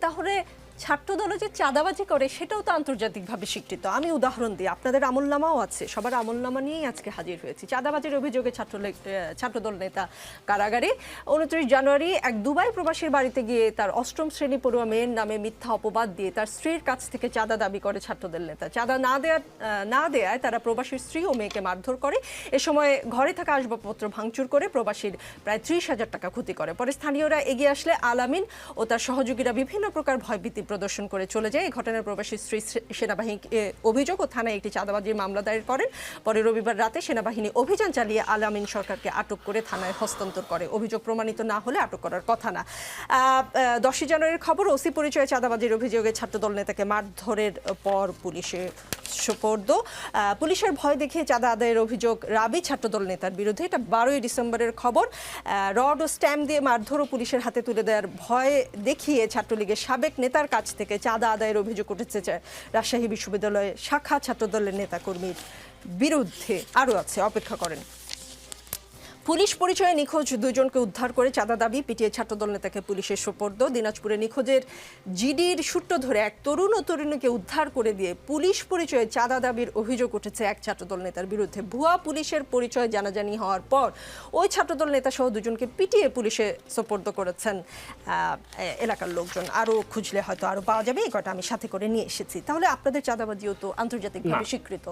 তাহলে ছাত্র দলে যে চাঁদাবাজি করে, সেটাও তো আন্তর্জাতিকভাবে স্বীকৃত। আমি উদাহরণ দিই, আপনাদের আমলনামাও আছে, সবার আমলনামা নিয়েই আজকে হাজির হয়েছি। চাঁদাবাজির অভিযোগে ছাত্র ছাত্রদল নেতা কারাগারে উনত্রিশ জানুয়ারি এক দুবাই প্রবাসীর বাড়িতে গিয়ে তার অষ্টম শ্রেণি পড়ুয়া মেয়ের নামে মিথ্যা অপবাদ দিয়ে তার স্ত্রীর কাছ থেকে চাঁদা দাবি করে ছাত্রদল নেতা। চাঁদা না দেয়া না দেয়ায় তারা প্রবাসীর স্ত্রী ও মেয়েকে মারধর করে। এ সময় ঘরে থাকা আসবাবপত্র ভাঙচুর করে প্রবাসীর প্রায় ত্রিশ হাজার টাকা ক্ষতি করে। পরে স্থানীয়রা এগিয়ে আসলে আলামিন ও তার সহযোগীরা বিভিন্ন প্রকার ভয়ভীতি প্রদর্শন করে চলে যায়। এই ঘটনার প্রবাসী স্ত্রী সেনাবাহিনী অভিযোগ ও থানায় একটি চাঁদাবাজির মামলা দায়ের করেন। পরে রবিবার রাতে সেনাবাহিনী অভিযান চালিয়ে আলামিন সরকারকে আটক করে থানায় হস্তান্তর করে। অভিযোগ প্রমাণিত না হলে আটক করার কথা না। দশই জানুয়ারির খবর, ওসি পরিচয়ে চাঁদাবাজির অভিযোগে ছাত্রদল নেতাকে মারধরের পর পুলিশে সোপর্দ। পুলিশের ভয় দেখিয়ে চাঁদা আদায়ের অভিযোগ রাবি ছাত্রদল নেতার বিরুদ্ধে। এটা বারোই ডিসেম্বরের খবর। রড ও স্ট্যাম্প দিয়ে মারধর ও পুলিশের হাতে তুলে দেওয়ার ভয় দেখিয়ে ছাত্রলীগের সাবেক নেতার কাছ থেকে চাঁদা আদায়ের অভিযোগ উঠেছে রাজশাহী বিশ্ববিদ্যালয়ে শাখা ছাত্রদলের নেতাকর্মীর বিরুদ্ধে আরও আছে, অপেক্ষা করেন। পুলিশ পরিচয়ে নিখোঁজ দুজনকে উদ্ধার করে চাঁদা দাবি পিটিয়ে ছাত্রদল নেতাকে পুলিশের সোপর্দ। দিনাজপুরে নিখোঁজের জিডির সূত্র ধরে এক তরুণ ও তরুণীকে উদ্ধার করে দিয়ে পুলিশ পরিচয়ে চাঁদা দাবির অভিযোগ উঠেছে এক ছাত্রদল নেতার বিরুদ্ধে। ভুয়া পুলিশের পরিচয় জানাজানি হওয়ার পর ওই ছাত্রদল নেতা সহ দুজনকে পিটিয়ে পুলিশে সোপর্দ করেছেন এলাকার লোকজন। আরও খুঁজলে হয়তো আরও পাওয়া যাবে এই কটা আমি সাথে করে নিয়ে এসেছি। তাহলে আপনাদের চাঁদাবাজিও তো আন্তর্জাতিকভাবে। স্বীকৃত।